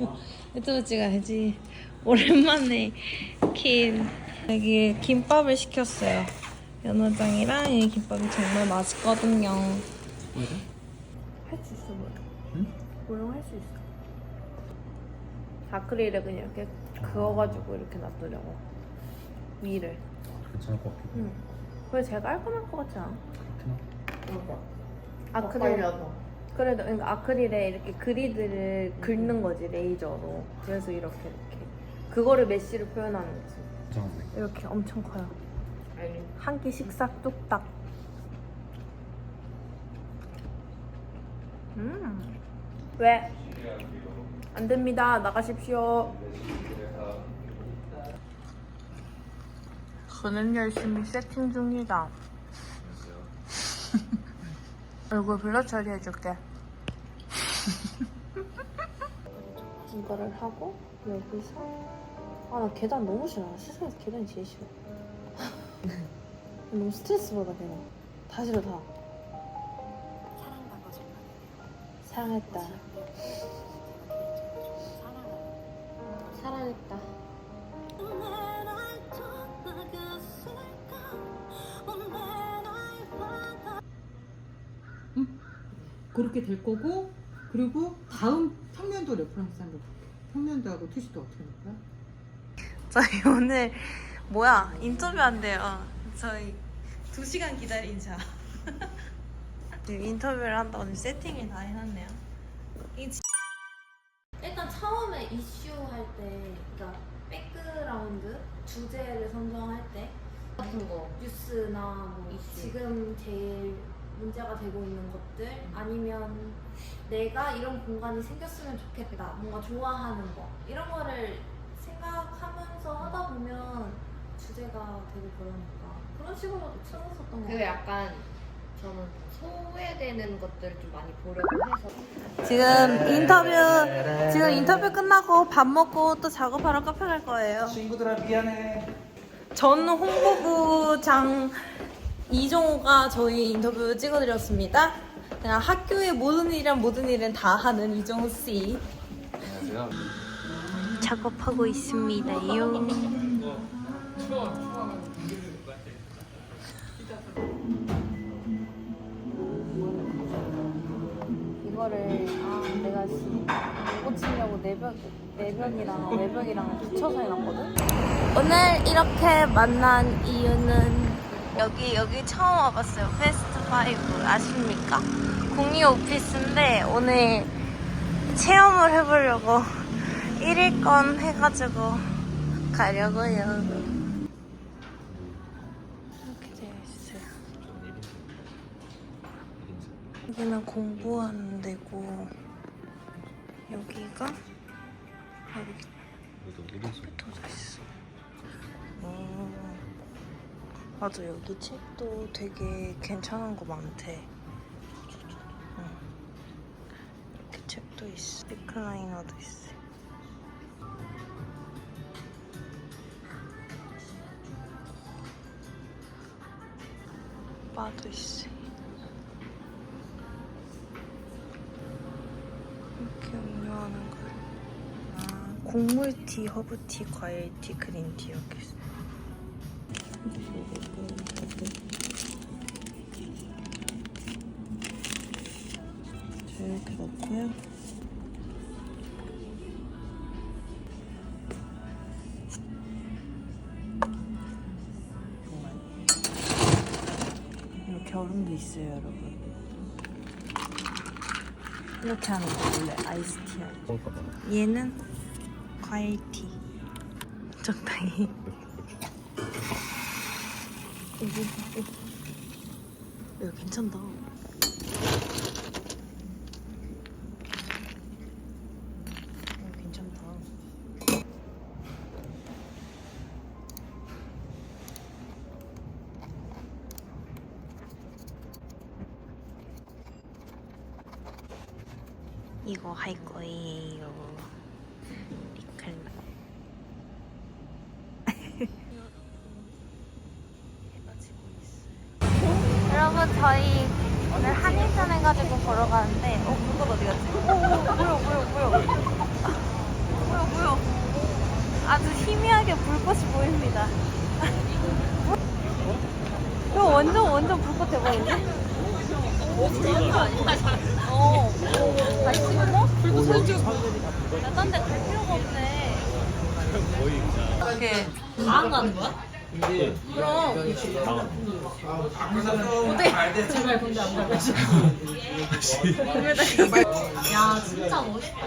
유튜브 찍어야지. 오랜만에 킨 여기 김밥을 시켰어요. 연어장이랑 이 김밥이 정말 맛있거든요. 뭐래? 할수 있어 뭐. 응? 모형 할수 있어. 아크릴에 그냥 이렇게 그어가지고 이렇게 놔두려고 위를. 괜찮을 것 같기도 응. 그래 제일 깔끔할 것 같지 않아? 아크릴. 그래도 그러니까 아크릴에 이렇게 그리드를 긁는 거지 레이저로. 그래서 이렇게 이렇게 그거를 메쉬로 표현하는 거지. 괜찮은데 이렇게 엄청 커요. 한끼 식사 뚝딱. 음. 왜? 안 됩니다. 나가십시오. 그는 열심히 세팅 중이다. 얼굴 블러 처리해줄게. 이거를 하고 여기서 아 나 계단 너무 싫어. 나 세상에서 계단이 제일 싫어. 너무 스트레스 받아 계단. 다 싫어 다. 사랑했다. 사랑했다. 그렇게 될 거고 그리고 다음 평면도 레퍼런스 한거 평면도하고 투시도 어떻게 될 거야? 저희 오늘 뭐야 인터뷰 한대요. 저희 2 시간 기다린 자. 지금 인터뷰를 한다고 지금 세팅을 다 해놨네요. 이 지- 일단 처음에 이슈 할 때, 그러니까 백그라운드 주제를 선정할 때 같은 거 뉴스나 뭐 지금 제일 문제가 되고 있는 것들 아니면 내가 이런 공간이 생겼으면 좋겠다 뭔가 좋아하는 거 이런 거를 생각하면서 하다 보면 주제가 되고 그러니까 그런 식으로 채웠었던 거그 같아요. 약간 저는 소외되는 것들을 좀 많이 보려고 해서 지금 인터뷰 지금 인터뷰 끝나고 밥 먹고 또 작업하러 카페 갈 거예요. 친구들아 미안해 전 홍보부장 이종호가 저희 인터뷰 찍어드렸습니다. 그냥 학교의 모든 일이란 모든 일은 다 하는 이종호 씨. 안녕하세요 작업하고 있습니다요. 이거를 아 내가 씨 꽂히려고 내벽 내벽이랑 외벽이랑 붙여서 해놨거든. 오늘 이렇게 만난 이유는 여기 여기 처음 와봤어요. 페스트 5 아십니까? 공유 오피스인데 오늘 체험을 해보려고 1일권 해가지고 가려고요. 이렇게 되어 있어요. 여기는 공부하는 데고 여기가 여기 컴퓨터도 있어. 어, 맞아 여기 책도 되게 괜찮은 거 많대. 응. 이렇게 책도 있어. 리클라이너도 있어. 바도 있어. 이렇게 음료하는 거. 아, 곡물티, 허브티, 과일티, 그린티 이렇게 있어. 자, 이렇게 넣고요. 이렇게 얼음도 있어요, 여러분. 이렇게 하는 거 원래 아이스티야. 얘는 과일티. 적당히. 이거, 이거. 이거 괜찮다. 이거 괜찮다. 이거 할 거예요. 걸어가는데 어 물건 어디 갔지? 오, 오 보여 보여 보여 보여 보여 아주 희미하게 불꽃이 보입니다 이거 완전 완전 불꽃 대박인데? 어, 다시 찍었어? 불꽃 사진 찍었어. 나 딴 데 갈 필요가 없네. 거의. 이렇게 안 가는 거야? 야 진짜 멋있다.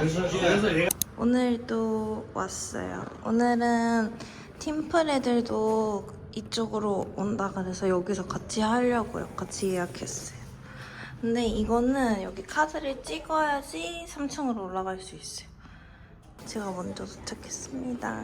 오늘도 왔어요. 오늘은 팀플 애들도 이쪽으로 온다 그래서 여기서 같이 하려고요. 같이 예약했어요. 근데 이거는 여기 카드를 찍어야지 3층으로 올라갈 수 있어요. 제가 먼저 도착했습니다.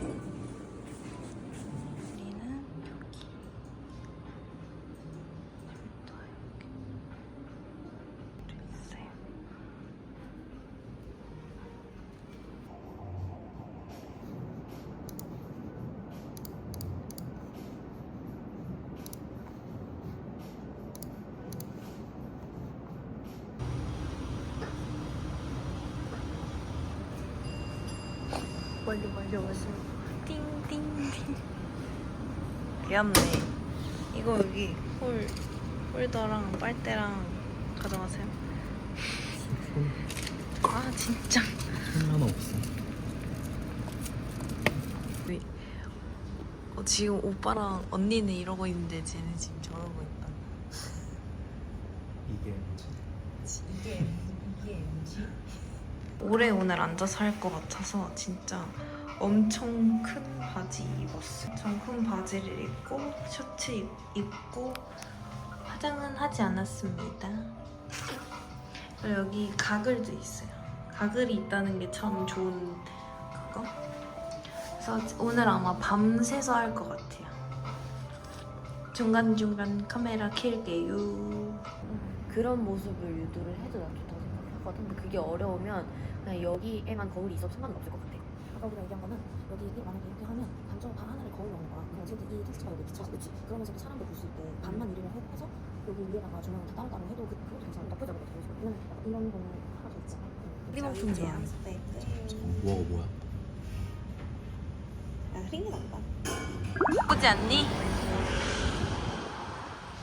오세요. 띵띵띵. 귀엽네. 이거 여기 홀 홀더랑 빨대랑 가져가세요. 아 진짜. 손만 없어. 어, 지금 오빠랑 언니는 이러고 있는데 쟤는 지금 저러고 있다. 이게 뭐지? 오래 오늘 앉아서 할 것 같아서 진짜 엄청 큰 바지 입었어요. 엄청 큰 바지를 입고 셔츠 입- 입고 화장은 하지 않았습니다. 그리고 여기 가글도 있어요. 가글이 있다는 게 참 좋은 그거. 그래서 오늘 아마 밤새서 할 것 같아요. 중간중간 카메라 킬게요. 그런 모습을 유도를 해도 난 좋다고 생각하거든. 근데 그게 어려우면 그냥 여기에만 거울이 있어도 상관은 없을 것 같아. 아까 우리가 얘기한 거는 여기 만약에 이렇게 하면 감정 방 하나를 거울로 하는 거야. 그럼 어쨌든 이 텍스처가 여기 비쳐서 그치? 그러면서도 사람들 볼수 있게 반만 이름을 해- 해서 여기 위에다가 조명을 다 따로따로 해도 그, 그것도 괜찮아. 나쁘지 않거든. 왜냐면 약간 이런 거는 하나 더 있잖아. 리모컨이야. 뭐가 뭐야? 예쁘지 않니?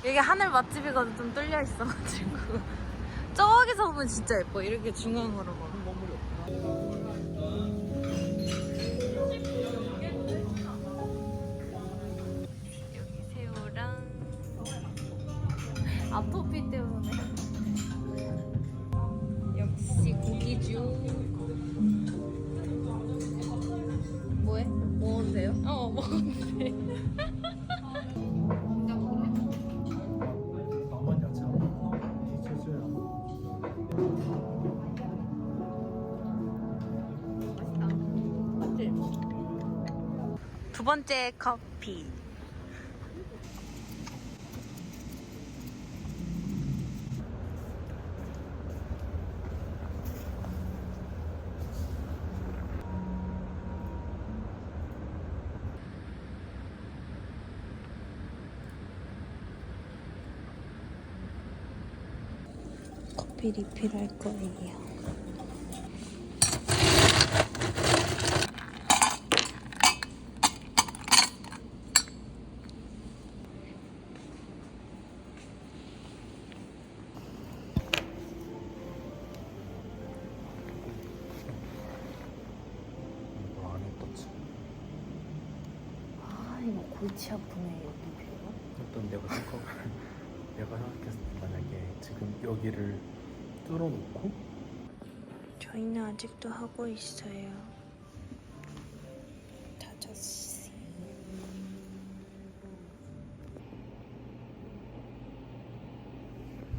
여기 하늘 맛집이거든 좀 뚫려 있어가지고 저기서 보면 진짜 예뻐 이렇게 중앙으로 보면 번째 커피. 커피 리필할 거예요. 이거 안 했었지. 아 이거 골치 아프네 여기 배가. 어떤 내가 생각을 내가 생각했을 때 만약에 지금 여기를 뚫어놓고 저희는 아직도 하고 있어요.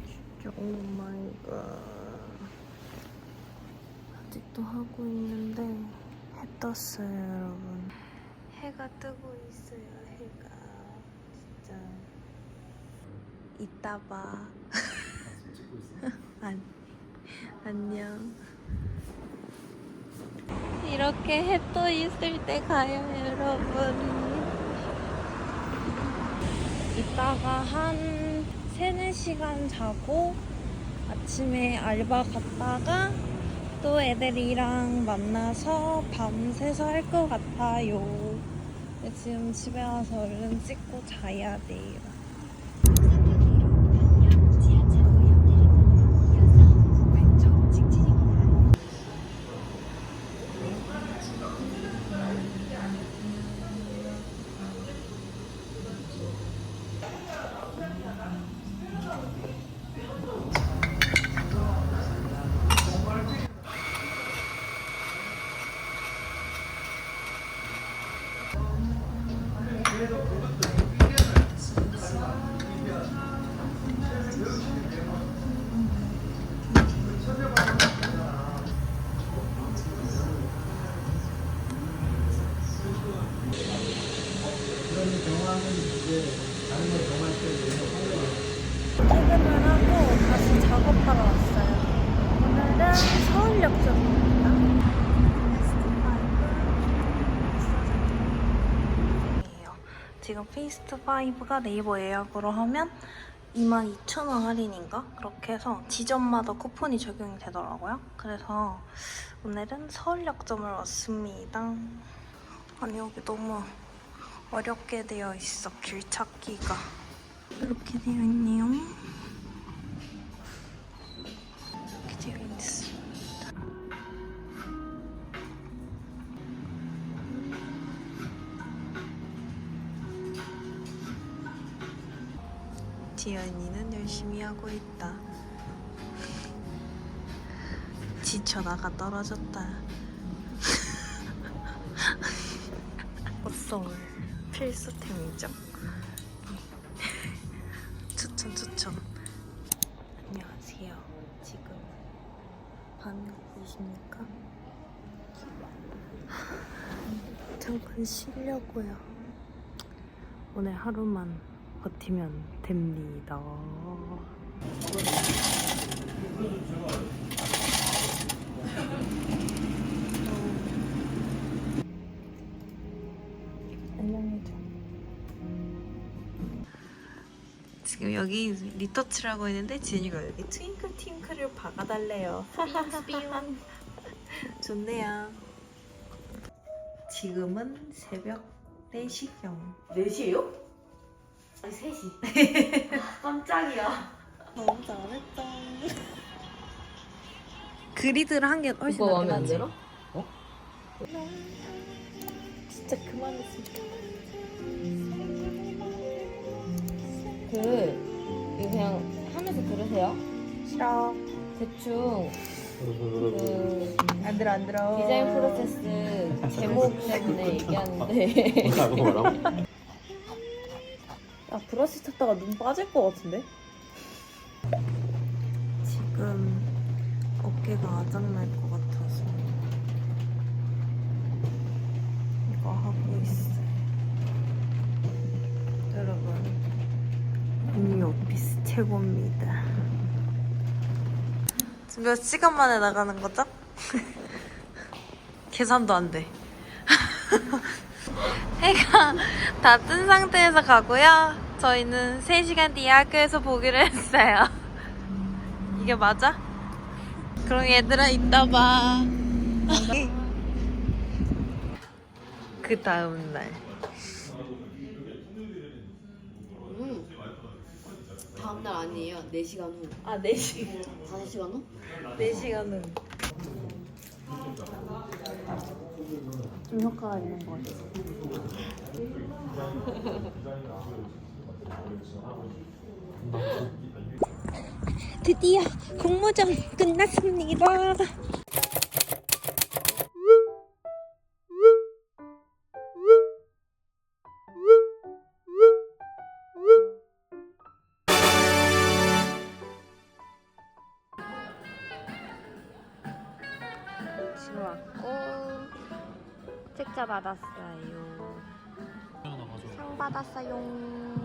진짜 오 마이 갓. 아직도 하고 있는데 해 떴어요, 여러분. 해가 뜨고 있어요, 해가. 진짜. 이따 봐. 있어. 안, 안녕. 이렇게 해 떠 있을 때 가요, 여러분. 이따가 한 3, 4시간 자고 아침에 알바 갔다가 또 애들이랑 만나서 밤새서 할 것 같아요. 지금 집에 와서 얼른 씻고 자야 돼요. 지금 페이스트 5가 네이버 예약으로 하면 22,000원 할인인가? 그렇게 해서 지점마다 쿠폰이 적용이 되더라고요. 그래서 오늘은 서울역점을 왔습니다. 아니 여기 너무 어렵게 되어 있어 길 찾기가. 이렇게 되어 있네요. 지연이는 열심히 하고 있다. 지쳐 나가 떨어졌다. 옷송 필수템이죠. 추천 추천 안녕하세요 지금 밤이 보이십니까? 잠깐 쉬려고요 오늘 하루만 버티면 됩니다 안녕해줘 지금 여기 리터치라고 했는데 지은이가 여기 트윙클 팅클을 박아달래요. 좋네요. 지금은 새벽 4시경. 4시에요? 아니 3시 깜짝이야 너무 잘했다. 그리드를 한 게 훨씬 오빠 낫긴 마음에 안 하지. 들어? 진짜 그만했으면 좋겠다. 그 이거 그냥 하면서 들으세요 싫어. 대충 그 안 들어 안 들어. 디자인 프로세스 제목 때문에 얘기하는데 뭐라고 뭐라고? 아 브러쉬 쳤다가 눈 빠질 것 같은데? 지금 어깨가 아작날 것 같아서 이거 하고 있어요. 여러분 이 오피스 최고입니다. 지금 몇 시간 만에 나가는 거죠? 계산도 안 돼. 해가 다 뜬 상태에서 가고요. 저희는 3시간 뒤에 학교에서 보기로 했어요. 이게 맞아? 그럼 얘들아 이따 봐. 그 다음 날. 다음날 아니에요 4시간 후 아 4시간. 5시간 후? 4시간은 좀 효과가 있는 것 같아. 드디어 공모전 끝났습니다. 집에 왔고 책자 받았어요. 상 받았어요.